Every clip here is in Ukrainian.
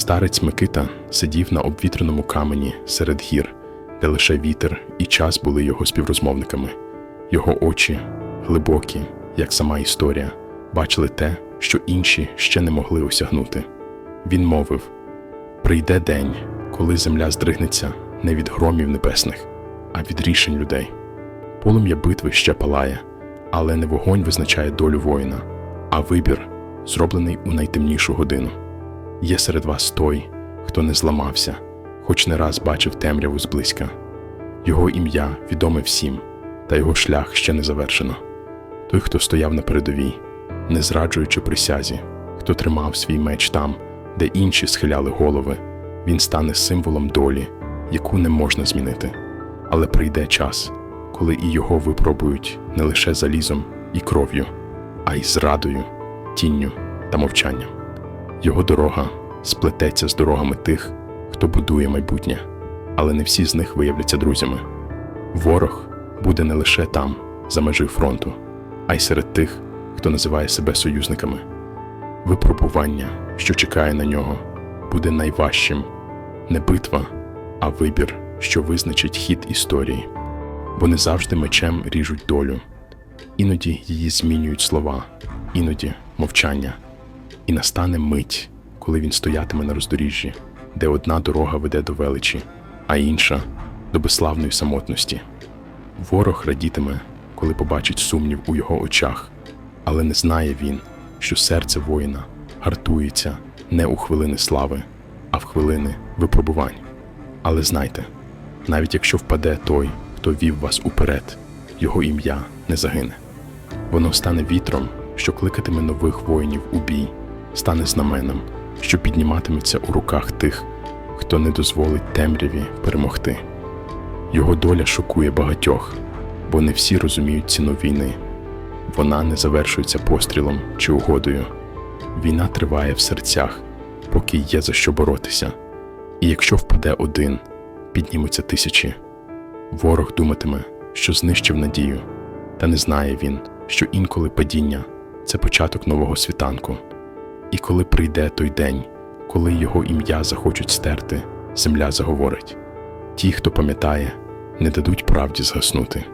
Старець Микита сидів на обвітреному камені серед гір, де лише вітер і час були його співрозмовниками. Його очі, глибокі, як сама історія, бачили те, що інші ще не могли осягнути. Він мовив: Прийде день, коли земля здригнеться не від громів небесних, а від рішень людей. Полум'я битви ще палає, але не вогонь визначає долю воїна, а вибір, зроблений у найтемнішу годину. Є серед вас той, хто не зламався, хоч не раз бачив темряву зблизька. Його ім'я відоме всім, та його шлях ще не завершено. Той, хто стояв на передовій, не зраджуючи присязі, хто тримав свій меч там, де інші схиляли голови, він стане символом долі, яку не можна змінити. Але прийде час, коли і його випробують не лише залізом і кров'ю, а й зрадою, тінню та мовчанням. Його дорога сплететься з дорогами тих, хто будує майбутнє, але не всі з них виявляться друзями. Ворог буде не лише там, за межею фронту, а й серед тих, хто називає себе союзниками. Випробування, що чекає на нього, буде найважчим не битва, а вибір, що визначить хід історії. Вони завжди мечем ріжуть долю, іноді її змінюють слова, іноді мовчання. І настане мить, коли він стоятиме на роздоріжжі, де одна дорога веде до величі, а інша до безславної самотності. Ворог радітиме, коли побачить сумнів у його очах, але не знає він, що серце воїна гартується не у хвилини слави, а в хвилини випробувань. Але знайте, навіть якщо впаде той, хто вів вас уперед, його ім'я не загине. Воно стане вітром, що кликатиме нових воїнів у бій, стане знаменом, що підніматиметься у руках тих, хто не дозволить темряві перемогти. Його доля шокує багатьох, бо не всі розуміють ціну війни. Вона не завершується пострілом чи угодою. Війна триває в серцях, поки є за що боротися. І якщо впаде один, піднімуться тисячі. Ворог думатиме, що знищив надію, та не знає він, що інколи падіння це початок нового світанку. І коли прийде той день, коли його ім'я захочуть стерти, земля заговорить. Ті, хто пам'ятає, не дадуть правді згаснути,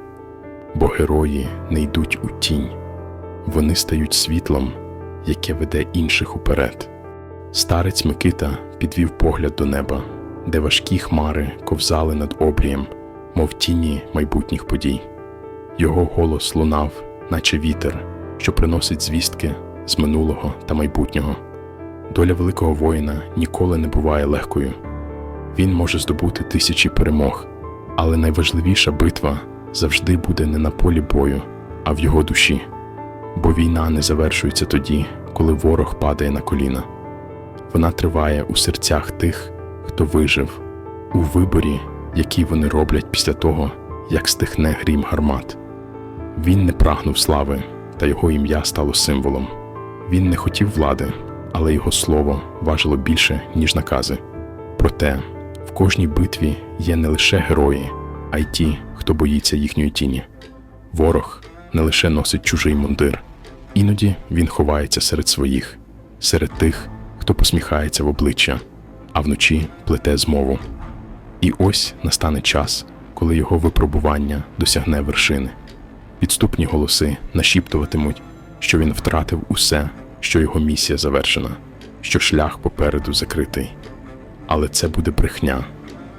бо герої не йдуть у тінь, вони стають світлом, яке веде інших уперед. Старець Микита підвів погляд до неба, де важкі хмари ковзали над обрієм, мов тіні майбутніх подій. Його голос лунав, наче вітер, що приносить звістки з минулого та майбутнього. Доля великого воїна ніколи не буває легкою. Він може здобути тисячі перемог, але найважливіша битва завжди буде не на полі бою, а в його душі. Бо війна не завершується тоді, коли ворог падає на коліна. Вона триває у серцях тих, хто вижив, у виборі, який вони роблять після того, як стихне грім гармат. Він не прагнув слави, та його ім'я стало символом. Він не хотів влади, але його слово важило більше, ніж накази. Проте в кожній битві є не лише герої, а й ті, хто боїться їхньої тіні. Ворог не лише носить чужий мундир, іноді він ховається серед своїх, серед тих, хто посміхається в обличчя, а вночі плете змову. І ось настане час, коли його випробування досягне вершини. Підступні голоси нашіптуватимуть, що він втратив усе, що його місія завершена, що шлях попереду закритий. Але це буде брехня,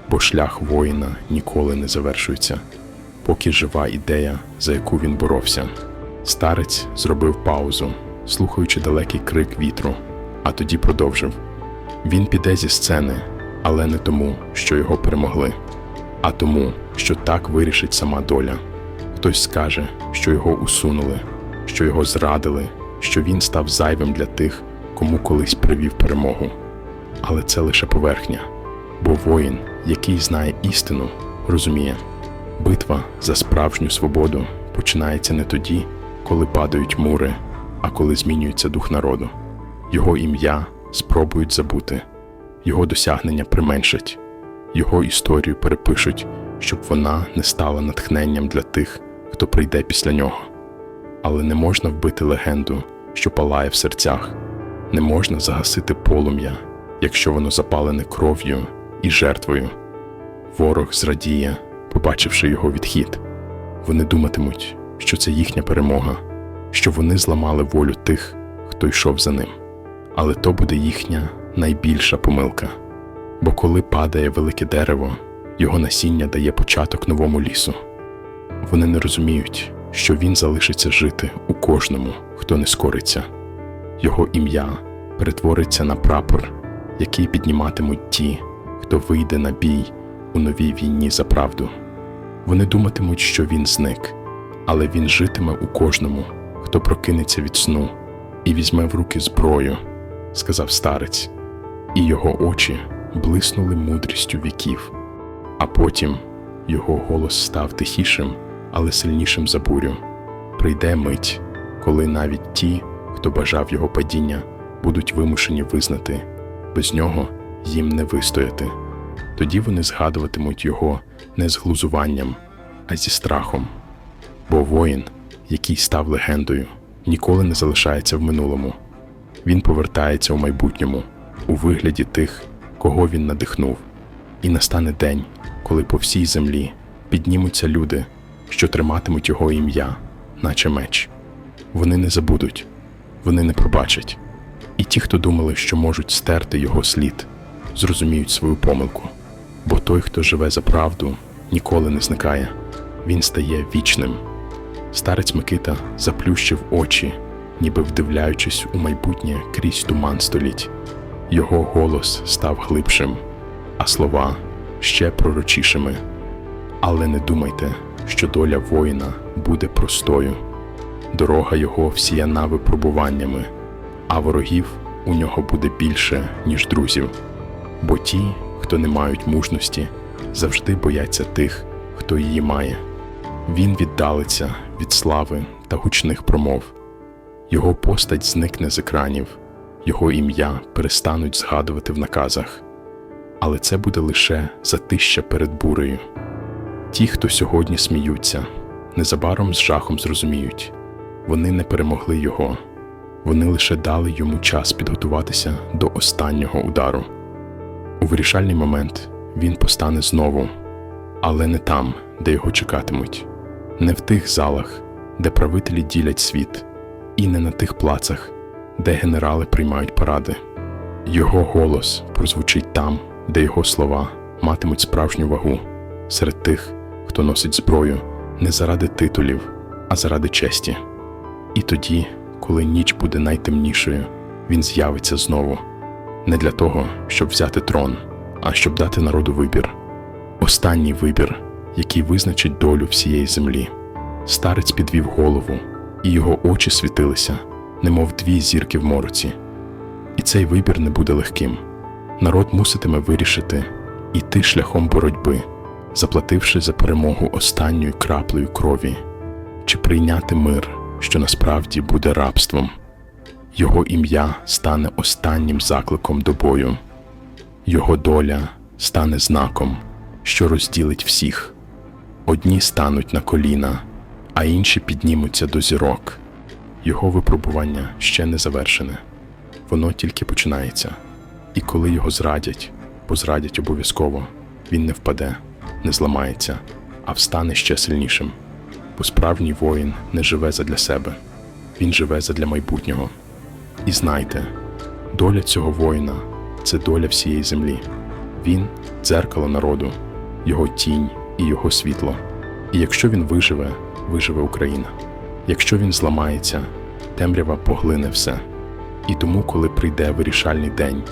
бо шлях воїна ніколи не завершується, поки жива ідея, за яку він боровся. Старець зробив паузу, слухаючи далекий крик вітру, а тоді продовжив: Він піде зі сцени, але не тому, що його перемогли, а тому, що так вирішить сама доля. Хтось скаже, що його усунули, що його зрадили, що він став зайвим для тих, кому колись привів перемогу. Але це лише поверхня, бо воїн, який знає істину, розуміє, битва за справжню свободу починається не тоді, коли падають мури, а коли змінюється дух народу. Його ім'я спробують забути, його досягнення применшать, його історію перепишуть, щоб вона не стала натхненням для тих, хто прийде після нього. Але не можна вбити легенду, що палає в серцях, не можна загасити полум'я, якщо воно запалене кров'ю і жертвою. Ворог зрадіє, побачивши його відхід. Вони думатимуть, що це їхня перемога, що вони зламали волю тих, хто йшов за ним. Але то буде їхня найбільша помилка. Бо коли падає велике дерево, його насіння дає початок новому лісу. Вони не розуміють, що він залишиться жити у кожному, хто не скориться. Його ім'я перетвориться на прапор, який підніматимуть ті, хто вийде на бій у новій війні за правду. Вони думатимуть, що він зник, але він житиме у кожному, хто прокинеться від сну і візьме в руки зброю, сказав старець, і його очі блиснули мудрістю віків. А потім його голос став тихішим, але сильнішим за бурю. Прийде мить, коли навіть ті, хто бажав його падіння, будуть вимушені визнати, без нього їм не вистояти. Тоді вони згадуватимуть його не з глузуванням, а зі страхом. Бо воїн, який став легендою, ніколи не залишається в минулому. Він повертається у майбутньому, у вигляді тих, кого він надихнув. І настане день, коли по всій землі піднімуться люди, що триматимуть його ім'я, наче меч. Вони не забудуть, вони не пробачать. І ті, хто думали, що можуть стерти його слід, зрозуміють свою помилку. Бо той, хто живе за правду, ніколи не зникає, він стає вічним. Старець Микита заплющив очі, ніби вдивляючись у майбутнє крізь туман століть. Його голос став глибшим, а слова ще пророчішими. Але не думайте, що доля воїна буде простою. Дорога його всіяна випробуваннями, а ворогів у нього буде більше, ніж друзів. Бо ті, хто не мають мужності, завжди бояться тих, хто її має. Він віддалиться від слави та гучних промов. Його постать зникне з екранів, його ім'я перестануть згадувати в наказах. Але це буде лише затища перед бурею. Ті, хто сьогодні сміються, незабаром з жахом зрозуміють вони не перемогли його, вони лише дали йому час підготуватися до останнього удару. У вирішальний момент він постане знову, але не там, де його чекатимуть, не в тих залах, де правителі ділять світ, і не на тих плацах, де генерали приймають паради. Його голос прозвучить там, де його слова матимуть справжню вагу серед тих, хто носить зброю не заради титулів, а заради честі. І тоді, коли ніч буде найтемнішою, він з'явиться знову не для того, щоб взяти трон, а щоб дати народу вибір. Останній вибір, який визначить долю всієї землі. Старець підвів голову, і його очі світилися, немов дві зірки в мороці. І цей вибір не буде легким. Народ муситиме вирішити іти шляхом боротьби, заплативши за перемогу останньою краплею крові, чи прийняти мир, що насправді буде рабством. Його ім'я стане останнім закликом до бою, його доля стане знаком, що розділить всіх. Одні стануть на коліна, а інші піднімуться до зірок. Його випробування ще не завершене, воно тільки починається. І коли його зрадять, бо зрадять обов'язково, він не впаде, не зламається, а встане ще сильнішим. Бо справжній воїн не живе задля себе, він живе задля майбутнього. І знайте, доля цього воїна це доля всієї землі. Він дзеркало народу, його тінь і його світло. І якщо він виживе, виживе Україна. Якщо він зламається, темрява поглине все. І тому, коли прийде вирішальний день,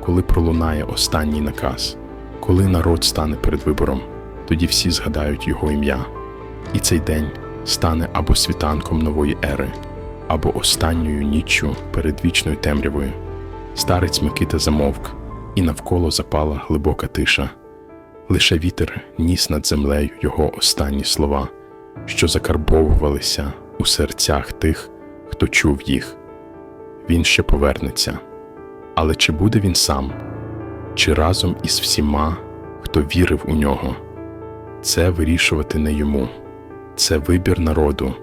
коли пролунає останній наказ, коли народ стане перед вибором, тоді всі згадають його ім'я. І цей день стане або світанком нової ери, або останньою ніччю перед вічною темрявою. Старець Микита замовк, і навколо запала глибока тиша. Лише вітер ніс над землею його останні слова, що закарбовувалися у серцях тих, хто чув їх. Він ще повернеться. Але чи буде він сам, чи разом із всіма, хто вірив у нього? Це вирішувати не йому, це вибір народу,